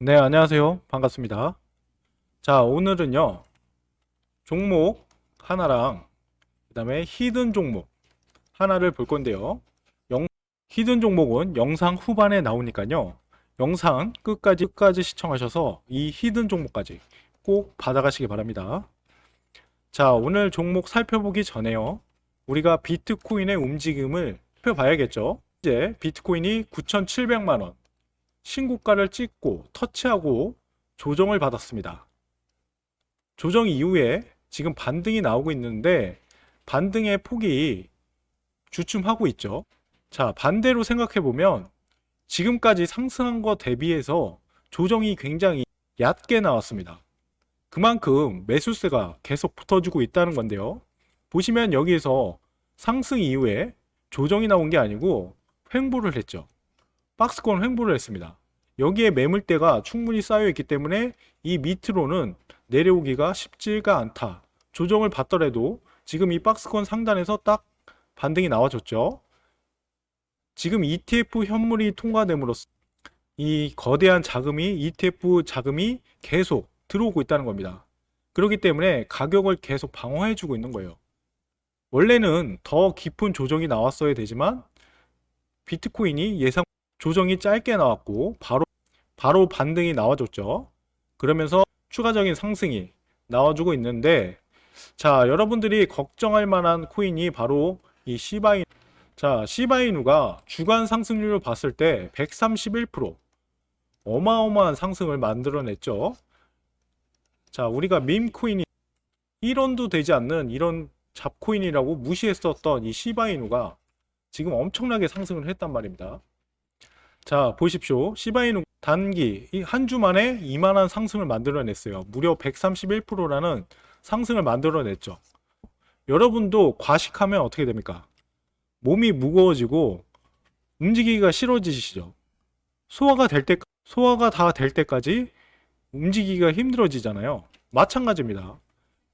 네, 안녕하세요. 반갑습니다. 자, 오늘은요, 종목 하나랑, 그 다음에 히든 종목 하나를 볼 건데요. 영, 히든 종목은 영상 후반에 나오니까요. 영상 끝까지, 끝까지 시청하셔서 이 히든 종목까지 꼭 받아가시기 바랍니다. 자, 오늘 종목 살펴보기 전에요. 우리가 비트코인의 움직임을 살펴봐야겠죠. 이제 비트코인이 9,700만 원, 신고가를 찍고 터치하고 조정을 받았습니다. 조정 이후에 지금 반등이 나오고 있는데 반등의 폭이 주춤하고 있죠. 자, 반대로 생각해 보면 지금까지 상승한 것 대비해서 조정이 굉장히 얕게 나왔습니다. 그만큼 매수세가 계속 붙어주고 있다는 건데요. 보시면 여기에서 상승 이후에 조정이 나온 게 아니고 횡보를 했죠. 박스권 횡보를 했습니다. 여기에 매물대가 충분히 쌓여 있기 때문에 이 밑으로는 내려오기가 쉽지가 않다. 조정을 받더라도 지금 이 박스권 상단에서 딱 반등이 나와줬죠. 지금 ETF 현물이 통과됨으로써 이 거대한 자금이 ETF 자금이 계속 들어오고 있다는 겁니다. 그렇기 때문에 가격을 계속 방어해주고 있는 거예요. 원래는 더 깊은 조정이 나왔어야 되지만 비트코인이 예상 조정이 짧게 나왔고 바로 바로 반등이 나와줬죠. 그러면서 추가적인 상승이 나와주고 있는데 자 여러분들이 걱정할 만한 코인이 바로 이 시바이누 자 시바이누가 주간 상승률을 봤을 때 131% 어마어마한 상승을 만들어냈죠. 자 우리가 밈 코인이 1원도 되지 않는 이런 잡코인이라고 무시했었던 이 시바이누가 지금 엄청나게 상승을 했단 말입니다. 자, 보십시오. 시바이누 단기 한 주 만에 이만한 상승을 만들어냈어요. 무려 131%라는 상승을 만들어냈죠. 여러분도 과식하면 어떻게 됩니까? 몸이 무거워지고 움직이기가 싫어지시죠. 소화가 될 때, 소화가 다 될 때까지 움직이기가 힘들어지잖아요. 마찬가지입니다.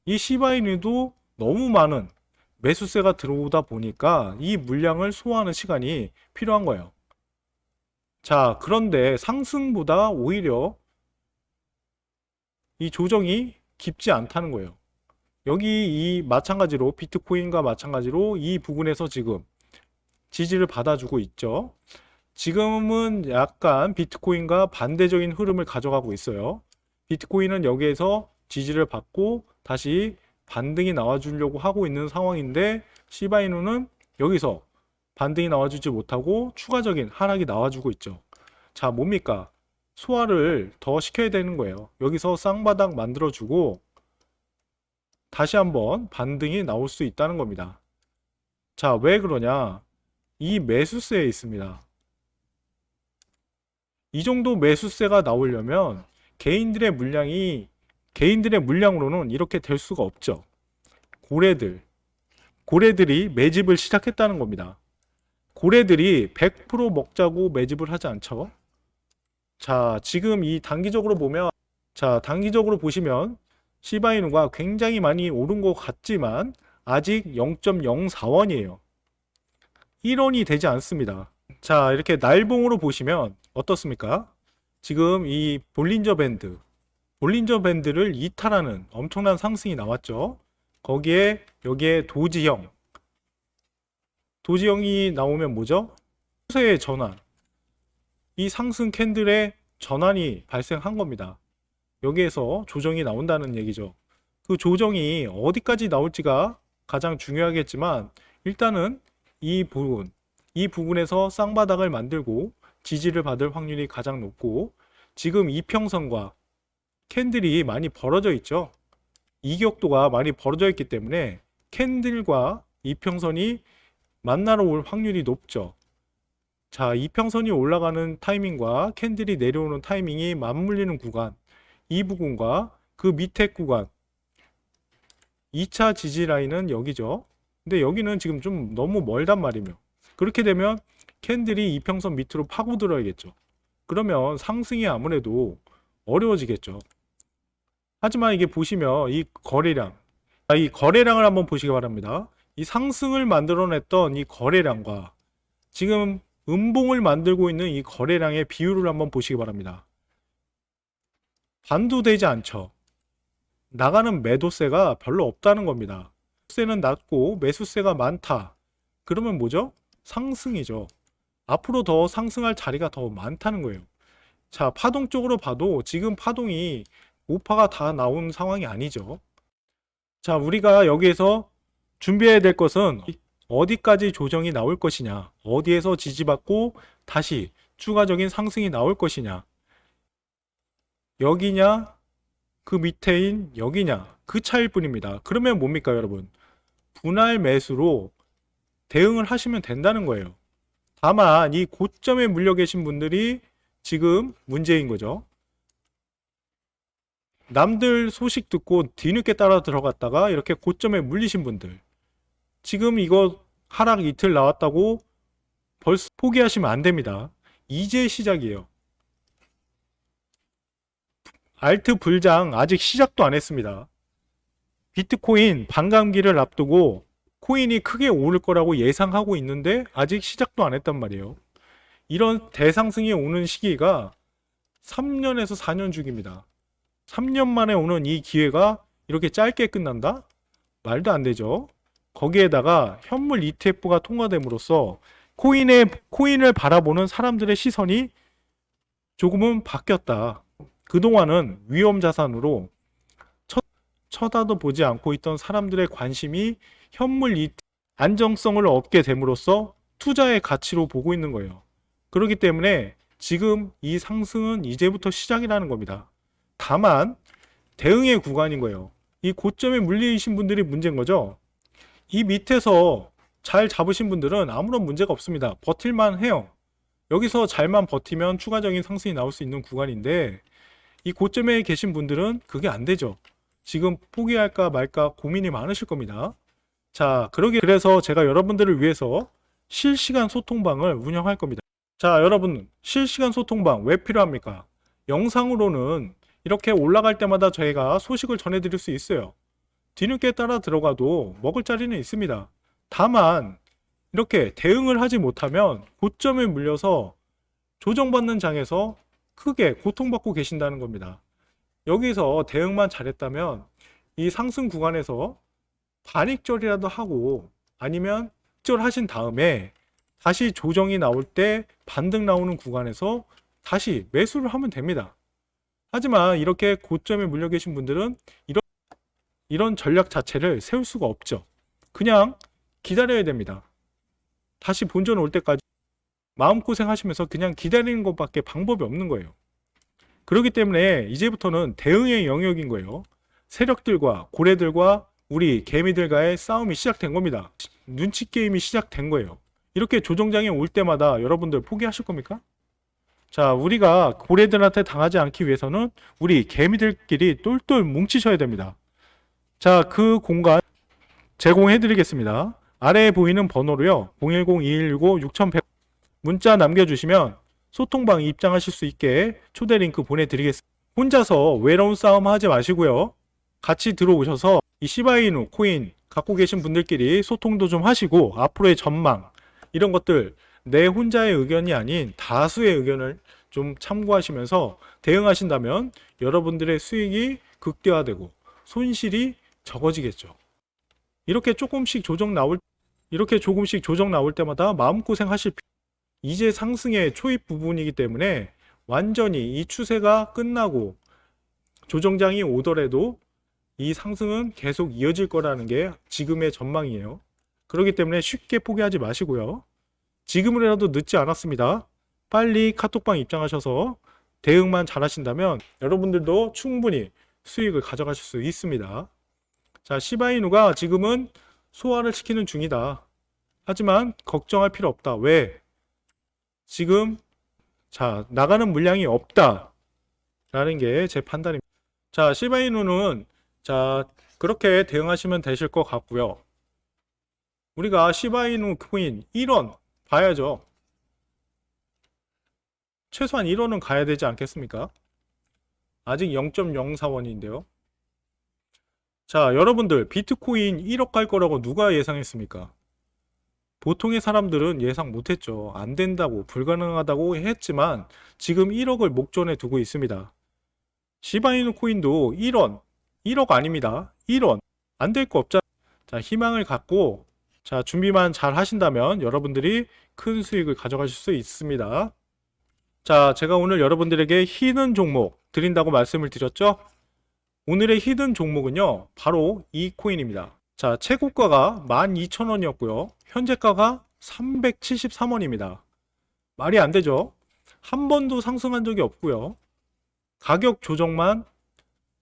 이 시바이누도 너무 많은 매수세가 들어오다 보니까 이 물량을 소화하는 시간이 필요한 거예요. 자, 그런데 상승보다 오히려 이 조정이 깊지 않다는 거예요. 여기 이 마찬가지로 비트코인과 마찬가지로 이 부분에서 지금 지지를 받아주고 있죠. 지금은 약간 비트코인과 반대적인 흐름을 가져가고 있어요. 비트코인은 여기에서 지지를 받고 다시 반등이 나와주려고 하고 있는 상황인데 시바이누는 여기서 반등이 나와주지 못하고 추가적인 하락이 나와주고 있죠. 자, 뭡니까? 소화를 더 시켜야 되는 거예요. 여기서 쌍바닥 만들어주고 다시 한번 반등이 나올 수 있다는 겁니다. 자, 왜 그러냐? 이 매수세에 있습니다. 이 정도 매수세가 나오려면 개인들의 물량이 개인들의 물량으로는 이렇게 될 수가 없죠. 고래들, 고래들이 매집을 시작했다는 겁니다. 고래들이 100% 먹자고 매집을 하지 않죠. 자, 지금 이 단기적으로 보면, 자, 단기적으로 보시면 시바이누가 굉장히 많이 오른 것 같지만 아직 0.04원이에요. 1원이 되지 않습니다. 자, 이렇게 날봉으로 보시면 어떻습니까? 지금 이 볼린저 밴드, 볼린저 밴드를 이탈하는 엄청난 상승이 나왔죠. 거기에 여기에 도지형, 도지형이 나오면 뭐죠? 추세의 전환. 이 상승 캔들의 전환이 발생한 겁니다. 여기에서 조정이 나온다는 얘기죠. 그 조정이 어디까지 나올지가 가장 중요하겠지만 일단은 이 부분, 이 부분에서 쌍바닥을 만들고 지지를 받을 확률이 가장 높고 지금 이평선과 캔들이 많이 벌어져 있죠. 이격도가 많이 벌어져 있기 때문에 캔들과 이평선이 만나러 올 확률이 높죠. 자, 이평선이 올라가는 타이밍과 캔들이 내려오는 타이밍이 맞물리는 구간, 이 부분과 그 밑에 구간, 2차 지지 라인은 여기죠. 근데 여기는 지금 좀 너무 멀단 말이며. 그렇게 되면 캔들이 이평선 밑으로 파고들어야겠죠. 그러면 상승이 아무래도 어려워지겠죠. 하지만 이게 보시면 이 거래량, 아, 이 거래량을 한번 보시기 바랍니다. 이 상승을 만들어냈던 이 거래량과 지금 음봉을 만들고 있는 이 거래량의 비율을 한번 보시기 바랍니다. 반도 되지 않죠. 나가는 매도세가 별로 없다는 겁니다. 세는 낮고 매수세가 많다. 그러면 뭐죠? 상승이죠. 앞으로 더 상승할 자리가 더 많다는 거예요. 자, 파동 쪽으로 봐도 지금 파동이 우파가 다 나온 상황이 아니죠. 자, 우리가 여기에서 준비해야 될 것은 어디까지 조정이 나올 것이냐, 어디에서 지지받고 다시 추가적인 상승이 나올 것이냐, 여기냐, 그 밑에인 여기냐, 그 차일 뿐입니다. 그러면 뭡니까, 여러분? 분할 매수로 대응을 하시면 된다는 거예요. 다만 이 고점에 물려 계신 분들이 지금 문제인 거죠. 남들 소식 듣고 뒤늦게 따라 들어갔다가 이렇게 고점에 물리신 분들. 지금 이거 하락 이틀 나왔다고 벌써 포기하시면 안 됩니다. 이제 시작이에요. 알트 불장 아직 시작도 안 했습니다. 비트코인 반감기를 앞두고 코인이 크게 오를 거라고 예상하고 있는데 아직 시작도 안 했단 말이에요. 이런 대상승이 오는 시기가 3년에서 4년 중입니다. 3년 만에 오는 이 기회가 이렇게 짧게 끝난다? 말도 안 되죠. 거기에다가 현물 ETF가 통과됨으로써 코인의 코인을 바라보는 사람들의 시선이 조금은 바뀌었다. 그동안은 위험 자산으로 쳐, 쳐다도 보지 않고 있던 사람들의 관심이 현물 ETF 안정성을 얻게 됨으로써 투자의 가치로 보고 있는 거예요. 그렇기 때문에 지금 이 상승은 이제부터 시작이라는 겁니다. 다만 대응의 구간인 거예요. 이 고점에 물리신 분들이 문제인 거죠. 이 밑에서 잘 잡으신 분들은 아무런 문제가 없습니다. 버틸만 해요. 여기서 잘만 버티면 추가적인 상승이 나올 수 있는 구간인데 이 고점에 계신 분들은 그게 안 되죠. 지금 포기할까 말까 고민이 많으실 겁니다. 자, 그러게 그래서 제가 여러분들을 위해서 실시간 소통방을 운영할 겁니다. 자, 여러분 실시간 소통방 왜 필요합니까? 영상으로는 이렇게 올라갈 때마다 저희가 소식을 전해드릴 수 있어요. 뒤늦게 따라 들어가도 먹을 자리는 있습니다. 다만 이렇게 대응을 하지 못하면 고점에 물려서 조정받는 장에서 크게 고통받고 계신다는 겁니다. 여기서 대응만 잘했다면 이 상승 구간에서 반익절이라도 하고 아니면 익절하신 다음에 다시 조정이 나올 때 반등 나오는 구간에서 다시 매수를 하면 됩니다. 하지만 이렇게 고점에 물려 계신 분들은 이런 이런 전략 자체를 세울 수가 없죠. 그냥 기다려야 됩니다. 다시 본전 올 때까지 마음고생 하시면서 그냥 기다리는 것밖에 방법이 없는 거예요. 그렇기 때문에 이제부터는 대응의 영역인 거예요. 세력들과 고래들과 우리 개미들과의 싸움이 시작된 겁니다. 눈치 게임이 시작된 거예요. 이렇게 조정장에 올 때마다 여러분들 포기하실 겁니까? 자, 우리가 고래들한테 당하지 않기 위해서는 우리 개미들끼리 똘똘 뭉치셔야 됩니다. 자, 그 공간 제공해 드리겠습니다. 아래에 보이는 번호로요. 010-2165-6100 문자 남겨주시면 소통방 입장하실 수 있게 초대 링크 보내드리겠습니다. 혼자서 외로운 싸움 하지 마시고요. 같이 들어오셔서 이 시바이누 코인 갖고 계신 분들끼리 소통도 좀 하시고 앞으로의 전망 이런 것들 내 혼자의 의견이 아닌 다수의 의견을 좀 참고하시면서 대응하신다면 여러분들의 수익이 극대화되고 손실이 적어지겠죠. 이렇게 조금씩 조정 나올 이렇게 조금씩 조정 나올 때마다 마음고생 하실 이제 상승의 초입 부분이기 때문에 완전히 이 추세가 끝나고 조정장이 오더라도 이 상승은 계속 이어질 거라는 게 지금의 전망이에요. 그렇기 때문에 쉽게 포기하지 마시고요. 지금이라도 늦지 않았습니다. 빨리 카톡방 입장하셔서 대응만 잘 하신다면 여러분들도 충분히 수익을 가져가실 수 있습니다. 자, 시바이누가 지금은 소화를 시키는 중이다. 하지만 걱정할 필요 없다. 왜? 지금 자, 나가는 물량이 없다. 라는 게 제 판단입니다. 자, 시바이누는 자, 그렇게 대응하시면 되실 것 같고요. 우리가 시바이누 코인 1원 봐야죠. 최소한 1원은 가야 되지 않겠습니까? 아직 0.04원인데요. 자, 여러분들 비트코인 1억 갈 거라고 누가 예상했습니까? 보통의 사람들은 예상 못했죠. 안 된다고, 불가능하다고 했지만 지금 1억을 목전에 두고 있습니다. 시바이누 코인도 1원, 1억 아닙니다. 1원. 안 될 거 없잖아. 자, 희망을 갖고 자, 준비만 잘 하신다면 여러분들이 큰 수익을 가져가실 수 있습니다. 자, 제가 오늘 여러분들에게 히든 종목 드린다고 말씀을 드렸죠? 오늘의 히든 종목은요, 바로 이 코인입니다. 자, 최고가가 12,000원이었고요. 현재가가 373원입니다. 말이 안 되죠? 한 번도 상승한 적이 없고요. 가격 조정만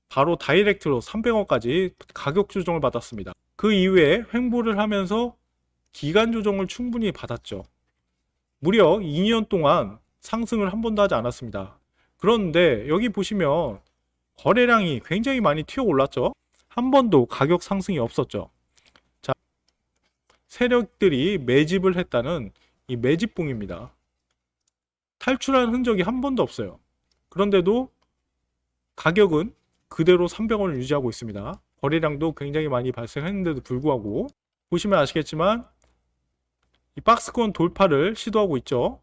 바로 다이렉트로 300원까지 가격 조정을 받았습니다. 그 이후에 횡보를 하면서 기간 조정을 충분히 받았죠. 무려 2년 동안 상승을 한 번도 하지 않았습니다. 그런데 여기 보시면 거래량이 굉장히 많이 튀어 올랐죠. 한 번도 가격 상승이 없었죠. 자, 세력들이 매집을 했다는 이 매집봉입니다. 탈출한 흔적이 한 번도 없어요. 그런데도 가격은 그대로 300원을 유지하고 있습니다. 거래량도 굉장히 많이 발생했는데도 불구하고 보시면 아시겠지만 이 박스권 돌파를 시도하고 있죠.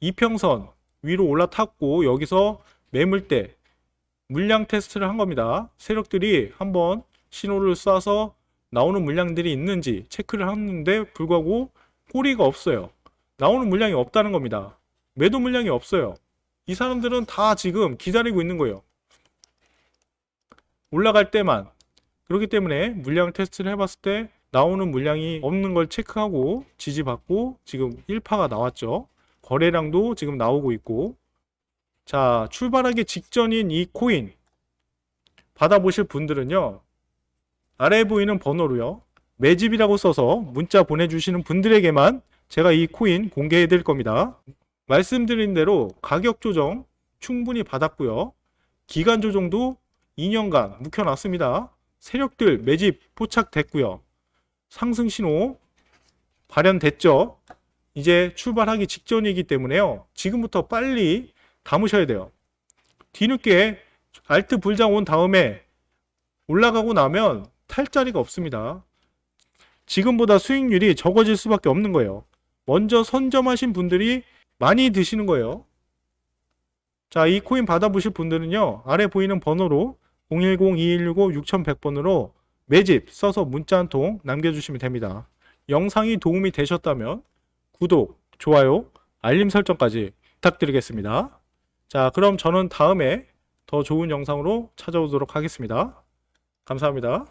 이평선 위로 올라탔고 여기서 매물대 물량 테스트를 한 겁니다. 세력들이 한번 신호를 쏴서 나오는 물량들이 있는지 체크를 하는데 불구하고 꼬리가 없어요. 나오는 물량이 없다는 겁니다. 매도 물량이 없어요. 이 사람들은 다 지금 기다리고 있는 거예요. 올라갈 때만. 그렇기 때문에 물량 테스트를 해봤을 때 나오는 물량이 없는 걸 체크하고 지지받고 지금 1파가 나왔죠. 거래량도 지금 나오고 있고. 자, 출발하기 직전인 이 코인 받아보실 분들은요. 아래에 보이는 번호로요. 매집이라고 써서 문자 보내주시는 분들에게만 제가 이 코인 공개해 드릴 겁니다. 말씀드린 대로 가격 조정 충분히 받았고요. 기간 조정도 2년간 묵혀놨습니다. 세력들 매집 포착됐고요. 상승 신호 발현됐죠. 이제 출발하기 직전이기 때문에요. 지금부터 빨리 담으셔야 돼요. 뒤늦게 알트 불장 온 다음에 올라가고 나면 탈 자리가 없습니다. 지금보다 수익률이 적어질 수밖에 없는 거예요. 먼저 선점하신 분들이 많이 드시는 거예요. 자, 이 코인 받아보실 분들은요, 아래 보이는 번호로 010-2165-6100번으로 매집 써서 문자 한 통 남겨주시면 됩니다. 영상이 도움이 되셨다면 구독, 좋아요, 알림 설정까지 부탁드리겠습니다. 자, 그럼 저는 다음에 더 좋은 영상으로 찾아오도록 하겠습니다. 감사합니다.